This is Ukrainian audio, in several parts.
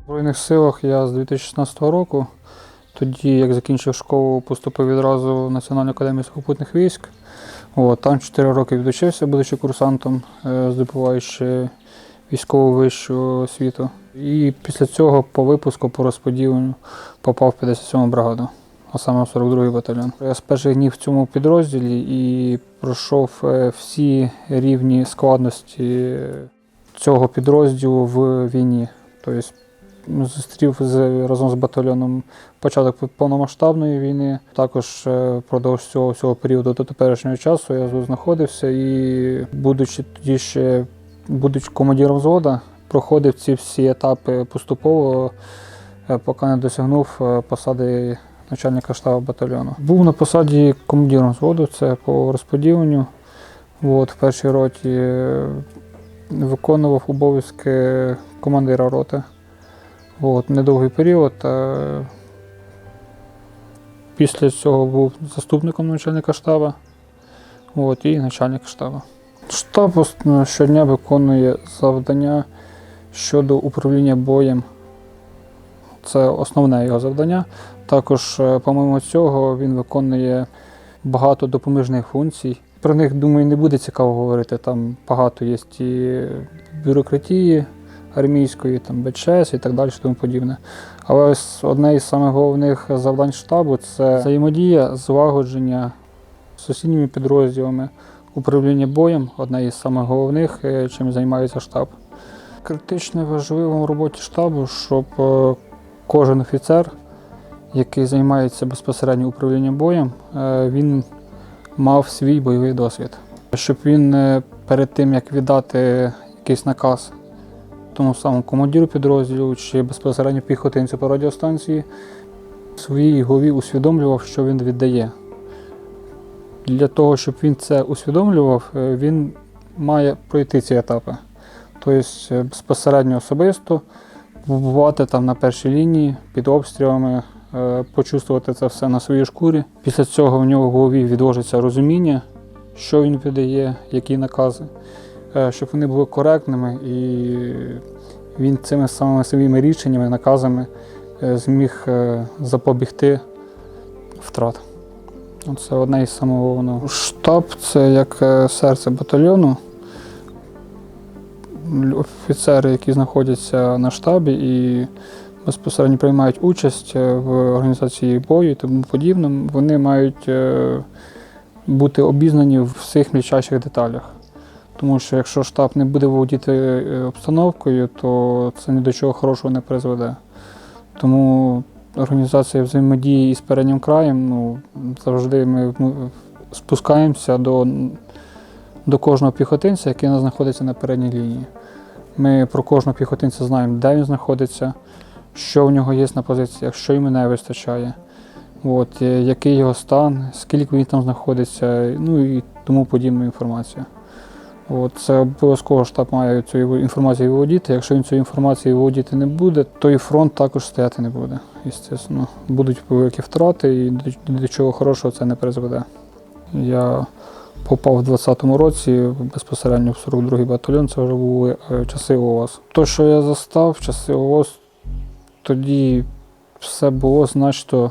В Збройних силах я з 2016 року. Тоді, як закінчив школу, поступив відразу в Національну академію сухопутних військ. От, там 4 роки відучився, будучи курсантом, е, здобуваючи військову вищу освіту. І після цього по випуску, по розподіленню, попав в 57-му бригаду, а саме в 42-й батальйон. Я з перших днів в цьому підрозділі і пройшов е, всі рівні складності цього підрозділу в війні. Тобто зустрів з, разом з батальйоном початок повномасштабної війни. Також е, впродовж цього всього періоду до теперішнього часу я тут знаходився і, будучи тоді ще будучи командиром взвода, проходив ці всі етапи поступово, е, поки не досягнув е, посади начальника штабу батальйону. Був на посаді командиром взводу, це по розподіленню. От, в першій роті виконував обов'язки командира роти. От, недовгий період. е, Після цього був заступником начальника штабу от, і начальник штабу. Штаб щодня виконує завдання щодо управління боєм. Це основне його завдання. Також, е, помимо цього, він виконує багато допоміжних функцій. Про них, думаю, не буде цікаво говорити. Там багато є і бюрократії армійської, там БЧС і так далі, тому подібне. Але ось одне із самих головних завдань штабу це взаємодія, злагодження з сусідніми підрозділами, управління боєм одне із самих головних, е, чим займається штаб. Критично важливо в роботі штабу, щоб е, кожен офіцер, який займається безпосередньо управлінням боєм, е, він мав свій бойовий досвід. Щоб він перед тим, як віддати якийсь наказ тому самому командиру підрозділу чи безпосередньо піхотинцю по радіостанції, в своїй голові усвідомлював, що він віддає. Для того, щоб він це усвідомлював, е, він має пройти ці етапи. Тобто е, безпосередньо особисто побувати там на першій лінії під обстрілами, е, почувствувати це все на своїй шкурі. Після цього в нього в голові відложиться розуміння, що він видає, які накази, щоб вони були коректними і він цими самими своїми рішеннями, наказами е, зміг е, запобігти втрат. Це одне із самого. Штаб це як е, серце батальйону. Офіцери, які знаходяться на штабі і безпосередньо приймають участь е, в організації бою і тому подібне, вони мають е, бути обізнані в всіх мільчайших деталях. Тому що якщо штаб не буде володіти е, обстановкою, то це ні до чого хорошого не призведе. Тому організація взаємодії із переднім краєм, ну, завжди ми спускаємося до, до кожного піхотинця, який знаходиться на передній лінії. Ми про кожного піхотинця знаємо, де він знаходиться, що в нього є на позиціях, що йому не вистачає, от, е, який його стан, скільки він там знаходиться, ну і тому подібну інформацію. От, це обов'язково штаб має цю інформацію володіти. Якщо він цією інформацією володіти не буде, то і фронт також стояти не буде. Естественно. Будуть великі втрати і до, до чого хорошого це не призведе. Я попав у 20-му році безпосередньо в 42-й батальйон, це вже були е, часи ООС. То, що я застав, часи ООС, тоді все було значно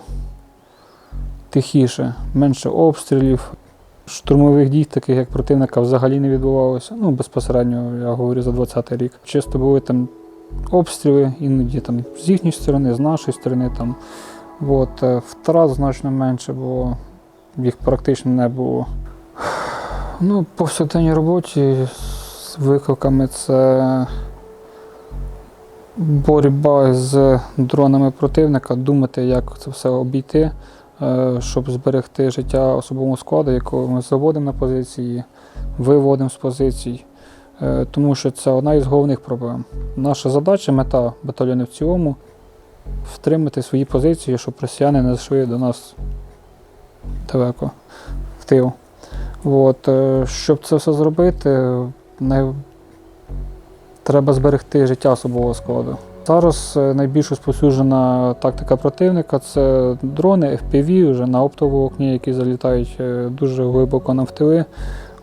тихіше, менше обстрілів, штурмових дій, таких як противника, взагалі не відбувалося. Ну, безпосередньо я говорю за 20-й рік. Чисто були там обстріли, іноді там з їхньої сторони, з нашої сторони. Там. От, е, втрат значно менше було, їх практично не було. Ну, по роботі з викликами це боротьба з дронами противника, думати, як це все обійти, щоб зберегти життя особового складу, якого ми заводимо на позиції, виводимо з позицій. Е, Тому що це одна із головних проблем. Наша задача, мета батальйону в цілому втримати свої позиції, щоб росіяни не зайшли до нас далеко в тил. От, е, щоб це все зробити, най... треба зберегти життя особового складу. Зараз е, найбільш розповсюджена тактика противника це дрони, FPV вже на оптовому окні, які залітають е, дуже глибоко на втили.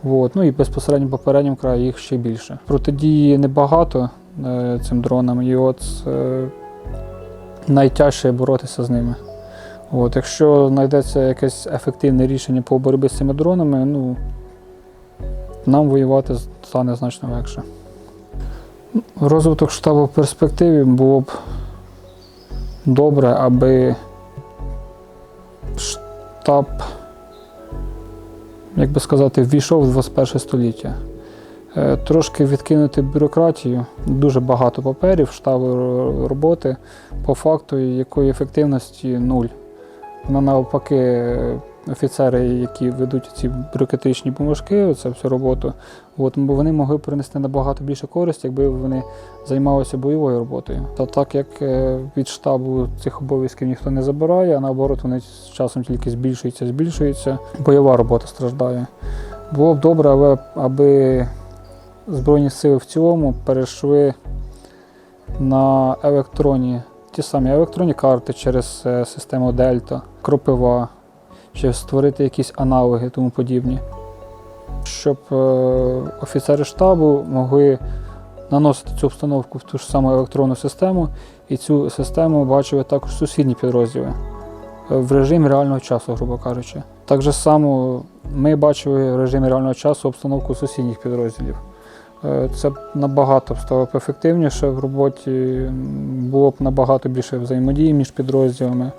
От. Ну і безпосередньо по переднім краї їх ще більше. Протидії небагато е, цим дронам. І от найтяжче боротися з ними. От, якщо знайдеться якесь ефективне рішення по боротьбі з цими дронами, ну, нам воювати стане значно легше. Розвиток штабу в перспективі було б добре, аби штаб, як би сказати, ввійшов в 21 століття. Е, Трошки відкинути бюрократію, дуже багато паперів, штабу роботи, по факту якої ефективності нуль. Вона навпаки, офіцери, які ведуть ці бюрократичні бумажки, це всю роботу, от, бо вони могли принести набагато більше користі, якби вони займалися бойовою роботою. Та так як е, від штабу цих обов'язків ніхто не забирає, а наоборот, вони з часом тільки збільшуються, збільшуються, бойова робота страждає. Було б добре, аби, аби Збройні сили в цілому перейшли на електронні, ті самі електронні карти через е, систему Дельта, Кропива, чи створити якісь аналоги тому подібні, щоб е, офіцери штабу могли наносити цю обстановку в ту ж саму електронну систему, і цю систему бачили також сусідні підрозділи е, в режимі реального часу, грубо кажучи. Так же само ми бачили в режимі реального часу обстановку сусідніх підрозділів. Е, Це набагато стало б ефективніше в роботі, було б набагато більше взаємодії між підрозділами.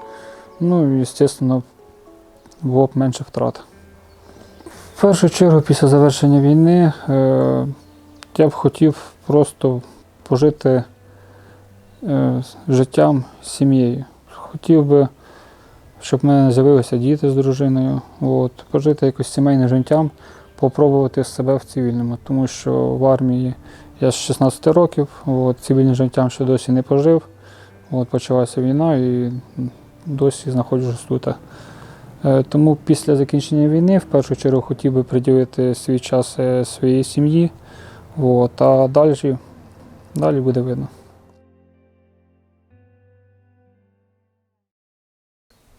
Ну і, звісно, було б менше втрат. В першу чергу, після завершення війни, е, я б хотів просто пожити е, життям з сім'єю. Хотів би, щоб в мене з'явилися діти з дружиною, от, пожити якось сімейним життям, попробувати себе в цивільному, тому що в армії я з 16 років, от, цивільним життям ще досі не пожив. От, почалася війна і досі знаходжусь тут. Е, Тому після закінчення війни в першу чергу хотів би приділити свій час е, своїй сім'ї. А далі, далі буде видно.